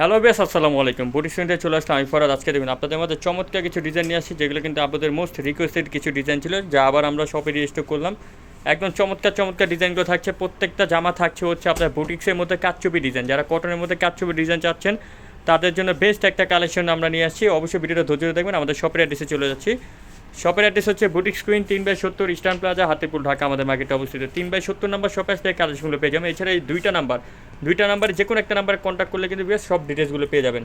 Hello base আসসালামু আলাইকুম। বুটি সেন্টারে চলে আসলাম। আমি ফরাদ। আজকে দেখুন, আপনাদের মধ্যে চমৎকার কিছু ডিজাইন নিয়ে আসছি, যেগুলো কিন্তু আপনাদের মোস্ট রিকোয়েস্টেড কিছু ডিজাইন ছিল, যা আবার আমরা শপে রেজিস্টার করলাম। একদম চমৎকার চমৎকার ডিজাইনগুলো থাকছে। প্রত্যেকটা জামা থাকছে হচ্ছে আপনার বুটিক্সের মধ্যে কাচ্চুপি ডিজাইন যারা কটনের মধ্যে কাচ্চুপি ডিজাইন চাচ্ছেন, তাদের জন্য বেস্ট একটা কালেকশন আমরা নিয়ে আসছি। অবশ্যই ভিডিওটা ধৈর্য দেখবেন। আমাদের শপের অ্যাড্রেসে চলে যাচ্ছি। শপের অ্যাড্রেস হচ্ছে বুটিক স্ক্রিন তিন বাই সত্তর ইস্টার্ন প্লাজা হাতিপুর ঢাকা, আমাদের মার্কেটে অবস্থিত। তিন বাই সত্তর নাম্বার শপে আসলে কালেকশনগুলো পেয়ে যাবেন। এছাড়া এই দুইটা নাম্বার দুইটা নাম্বারে যে কোনো একটা নাম্বারে কন্ট্যাক্ট করলে কিন্তু বেশ সব ডিটেলসগুলো পেয়ে যাবেন।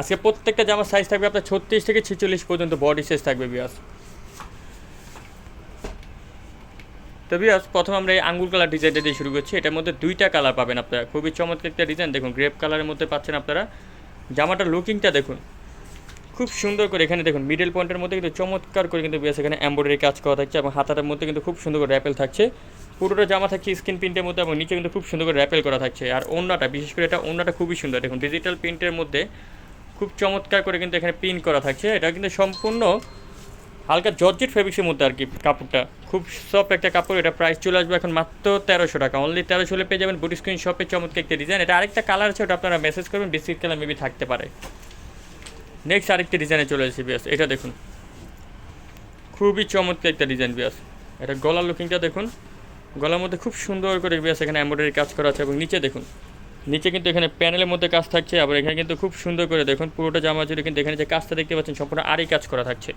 আজকে প্রত্যেকটা জামার সাইজ থাকবে আপনার ছত্রিশ থেকে ছেচল্লিশ পর্যন্ত বডি সাইজ থাকবে বিয়াস তো বিয়াস প্রথম আমরা এই আঙ্গুল কালার ডিজাইনটা দিয়ে শুরু করছি। এটার মধ্যে দুইটা কালার পাবেন আপনারা। খুবই চমৎকার একটা ডিজাইন দেখুন গ্রেপ কালারের মধ্যে পাচ্ছেন আপনারা। জামাটার লুকিংটা দেখুন। খুব সুন্দর করে এখানে দেখুন মিডল পয়েন্টের মধ্যে কিন্তু চমৎকার করে কিন্তু বিয়াস এখানে এম্ব্রয়ডারি কাজ করা থাকছে এবং হাতাটার মধ্যে কিন্তু খুব সুন্দর করে র্যাপেল থাকছে। পুরোটা জামা থাকছে স্কিন প্রিন্টের মধ্যে এবং নিচে কিন্তু খুব সুন্দর করে র্যাপেল করা থাকছে। আর ওন্নাটা, বিশেষ করে এটা ওন্নাটা খুবই সুন্দর। দেখুন ডিজিটাল প্রিন্টের মধ্যে খুব চমৎকার করে কিন্তু এখানে প্রিন্ট করা থাকছে। এটা কিন্তু সম্পূর্ণ হালকা জর্জেট ফেব্রিক্সের মধ্যে আর কি কাপড়টা। খুব সফট একটা কাপড়, এটা প্রাইস চলে আসবে এখন মাত্র তেরোশো টাকা। অনলি তেরোশো হলে পেয়ে যাবেন বুটি স্ক্রিন শপে চমৎকার একটা ডিজাইন এটা আরেকটা কালার আছে, ওটা আপনারা মেসেজ করবেন বিস্কিট কালার মেবি থাকতে পারে। নেক্সট আরেকটা ডিজাইনে চলে এসেছি বিয়াস এটা দেখুন। খুবই চমৎকার একটা ডিজাইন বিয়াস এটা গলার লুকিংটা দেখুন। গলার মধ্যে খুব সুন্দর করে বেশ এখানে এমব্রয়ডারি কাজ করা আছে এবং নিচে দেখুন, নিচে কিন্তু এখানে প্যানেলের মধ্যে কাজ থাকছে, আবার এখানে কিন্তু খুব সুন্দর করে দেখুন, পুরোটা জামা জুড়ে কিন্তু এখানে যে কাজটা দেখতে পাচ্ছেন, সম্পূর্ণ আরই কাজ করা থাকছে।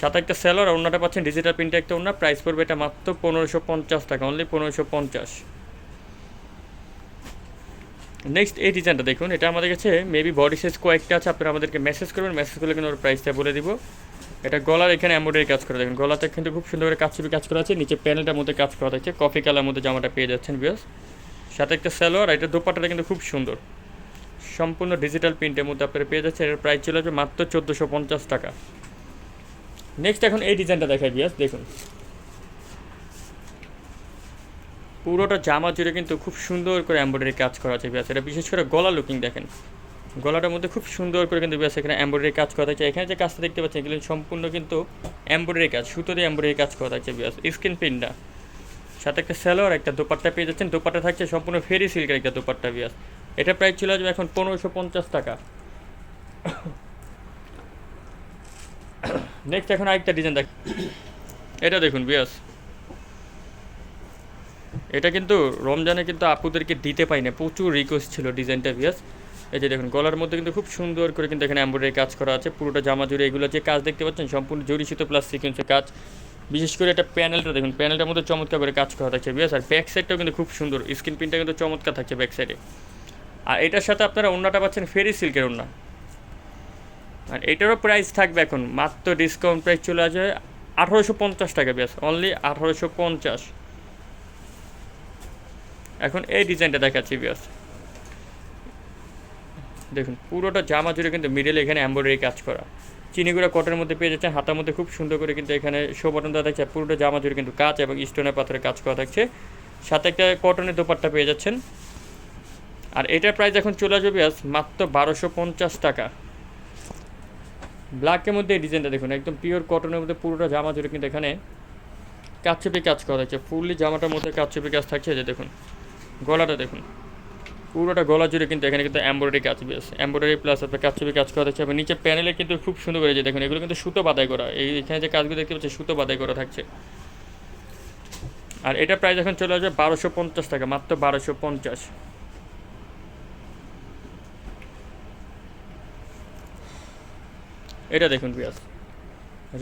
সাথে একটা সেলর আর অন্যটা পাচ্ছেন ডিজিটাল প্রিন্টে একটা অন্য প্রাইস পড়বে এটা মাত্র পনেরোশো পঞ্চাশ টাকা অনলি পনেরোশো পঞ্চাশ। নেক্সট এই ডিজাইনটা দেখুন, এটা আমাদের কাছে মেবি বডি সাইজ কয়েকটা আছে, আপনারা আমাদেরকে মেসেজ করবেন মেসেজ করলে কিন্তু ওর প্রাইসটা বলে দিব। এটা গলার এখানে এমব্রয়ডারি কাজ করে, দেখুন। গলাতে কিন্তু খুব সুন্দর করে কাজছবি কাজ করা আছে, নিচে প্যানেলটার মধ্যে কাজ করা থাকছে। কফি কালার মধ্যে জামাটা পেয়ে যাচ্ছেন বিয়াস সাথে একটা সালোয়ার, আর এটা দোপাটাটা কিন্তু খুব সুন্দর। সম্পূর্ণ ডিজিটাল প্রিন্টের মধ্যে আপনারা পেয়ে যাচ্ছেন। এর প্রাইস ছিল যে মাত্র চোদ্দোশো পঞ্চাশ টাকা। নেক্সট এখন এই ডিজাইনটা দেখাই বিয়াস দেখুন। পুরোটা জামা জুড়ে কিন্তু খুব সুন্দর করে এমব্রয়ডারি কাজ করা আছে বিয়াস এটা বিশেষ করে গলা লুকিং দেখেন। গলাটার মধ্যে খুব সুন্দর করে কিন্তু বিয়াস এখানে এমব্রয়ডারি কাজ করা থাকছে। এখানে যে কাজটা দেখতে পাচ্ছেন, এগুলো সম্পূর্ণ কিন্তু এমব্রয়ডারি কাজ সুতো দিয়ে এমব্রয়ডারি কাজ করা থাকছে বিয়াস স্ক্রিন প্রিন্টটা। সাথে একটা স্যালোয়ার একটা দোপাট্টা পেয়ে যাচ্ছেন। দোপাট্টা থাকছে সম্পূর্ণ ফেরি সিল্কের একটা দোপাট্টা বিয়াস এটা প্রাইস ছিল আসবে এখন পনেরোশো পঞ্চাশ টাকা। নেক্সট এখন আরেকটা ডিজাইন দেখ এটা দেখুন বিয়াস এটা কিন্তু রমজানে কিন্তু আপুদেরকে দিতে পাই না প্রচুর রিকোয়েস্ট ছিল ডিজাইনটা বিয়াস এই যে দেখুন, গলার মধ্যে কিন্তু খুব সুন্দর করে কিন্তু এখানে এমব্রয়ডারি কাজ করা আছে। পুরোটা জামা জুড়ে এগুলো যে কাজ দেখতে পাচ্ছেন, সম্পূর্ণ জরি সুতো প্লাস সিকোয়েন্সের কাজ। বিশেষ করে এটা প্যানেলটা দেখুন প্যানেলটার মধ্যে চমৎকার করে কাজ করা থাকছে, বিয়াস। আর ব্যাক সাইডটাও কিন্তু খুব সুন্দর স্ক্রিন প্রিন্টটা কিন্তু চমৎকার থাকছে ব্যাক সাইডে আর এটার সাথে আপনারা অন্যটা পাচ্ছেন ফেরি সিল্কের ওন্না আর এটারও প্রাইস থাকবে এখন, মাত্র ডিসকাউন্ট প্রাইস চলে আসবে আঠারোশো পঞ্চাশ টাকা, ব্যাস। অনলি আঠারোশো পঞ্চাশ। এখন এই ডিজাইনটা দেখাচ্ছি, বিয়াস। দেখুন, পুরোটা জামা জুড়ে কিন্তু মিডলে এখানে এম্ব্রয়ডারি কাজ করা। চিনিগুড়া কটনের মধ্যে পেয়ে যাচ্ছেন, হাতার মধ্যে খুব সুন্দর করে কিন্তু এখানে শো বাটন দেওয়া থাকছে পুরোটা জামা জুড়ে কিন্তু কাজ এবং স্টোনের পাথরে কাজ করা থাকছে। সাথে একটা কটনের দোপাট্টা পেয়ে যাচ্ছেন। আর এটার প্রাইস এখন চলে আসবে মাত্র বারোশো পঞ্চাশ টাকা। ব্ল্যাকের মধ্যে এই ডিজাইনটা দেখুন, একদম পিওর কটনের মধ্যে পুরোটা জামা জুড়ে কিন্তু এখানে কাচ্চপি কাজ করা থাকছে। ফুললি জামাটার মধ্যে কাচ্চপি কাজ থাকছে যে দেখুন, গলাটা দেখুন। পুরোটা গলা জুড়ে কিন্তু এখানে কিন্তু এমব্রয়ডারি কাজ বেশ। এমব্রয়ডারি প্লাস আপনার কাচ্চপি কাজ করা থাকছে এবং নিচে প্যানেলে কিন্তু খুব সুন্দর করে যে দেখুন, এগুলো কিন্তু সুতো বাদাই করা। এই এখানে যে কাজগুলো দেখতে পাচ্ছি সুতো বাদাই করা থাকছে। আর এটা প্রাইস এখন চলে আসবে বারোশো পঞ্চাশ টাকা, মাত্র বারোশো পঞ্চাশ। এটা দেখুন বিয়াস।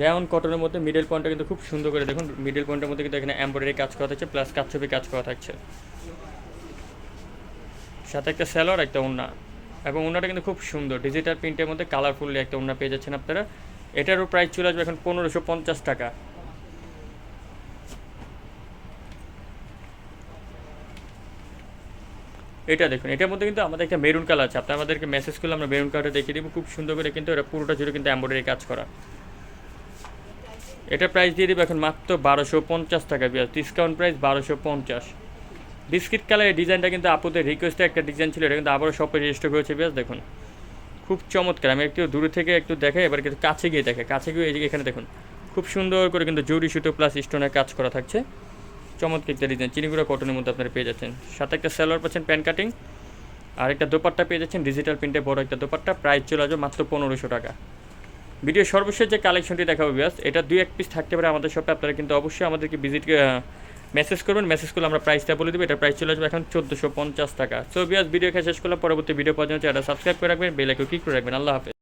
রেয়ন কটনের মধ্যে মিডল পয়েন্টটা কিন্তু খুব সুন্দর করে দেখুন। মিডল পয়েন্টের মধ্যে কিন্তু এখানে এমব্রয়ডারি কাজ করা থাকছে প্লাস কাচ্ছবি কাজ করা থাকছে। সাথে একটা স্যালোয়ার একটা ওড়না। এবং ওড়নাটা কিন্তু খুব সুন্দর। ডিজিটাল প্রিন্টের মধ্যে কালারফুলি একটা ওড়না পেয়ে যাচ্ছেন আপনারা। এটারও প্রাইস চলে আসবে এখন পনেরোশো পঞ্চাশ টাকা। এটা দেখুন, এটার মধ্যে কিন্তু আমাদের একটা মেরুন কালার আছে। আপনি আমাদেরকে মেসেজ করলে আমরা মেরুন কালারটা দেখিয়ে দিব। খুব সুন্দর করে কিন্তু এটা পুরোটা জুড়ে কিন্তু এম্ব্রয়ডারি কাজ করা। এটা প্রাইস দিয়ে দেবো এখন মাত্র বারোশো পঞ্চাশ টাকা বিয়াস ডিসকাউন্ট প্রাইস বারোশো পঞ্চাশ। বিস্কিট কালারের ডিজাইনটা কিন্তু আপুদের রিকোয়েস্টে একটা ডিজাইন ছিল, এটা কিন্তু আবারও শপে রেজিস্টার করেছে বেশ দেখুন। খুব চমৎকার, আমি একটু দূরে থেকে একটু দেখে এবার কিন্তু কাছে গিয়ে দেখে, কাছে গিয়ে এখানে দেখুন, খুব সুন্দর করে কিন্তু জরি সুতো প্লাস স্টোনের কাজ করা থাকছে। চমৎকার একটা ডিজাইন চিনিগুড়া কটনের মধ্যে আপনারা পেয়ে যাচ্ছেন। সাথে একটা স্যালোয়ার পাচ্ছেন প্যান কাটিং আর একটা দোপাট্টা পেয়ে যাচ্ছেন ডিজিটাল প্রিন্টে বড় একটা দোপাট্টা প্রাইস চলে আসবে মাত্র পনেরোশো টাকা। ভিডিও সর্বশেষ যে কালেকশনটি দেখাবো বিয়াস, এটা দুই এক পিস থাকতে পারে আমাদের শপে আপনারা কিন্তু অবশ্যই আমাদেরকে ভিজিট মেসেজ করবেন মেসেজ করলে আমরা প্রাইসটা বলে দেবো। এটা প্রাইস চলে আসবে এখন চোদ্দোশো পঞ্চাশ টাকা। সো বিয়াস ভিডিও খেয়ে শেষ করলাম। পরবর্তী ভিডিও পর্যন্ত এটা সাবস্ক্রাইব করে রাখবেন বেলাকে ক্লিক করে রাখবেন। আল্লাহ হাফেজ।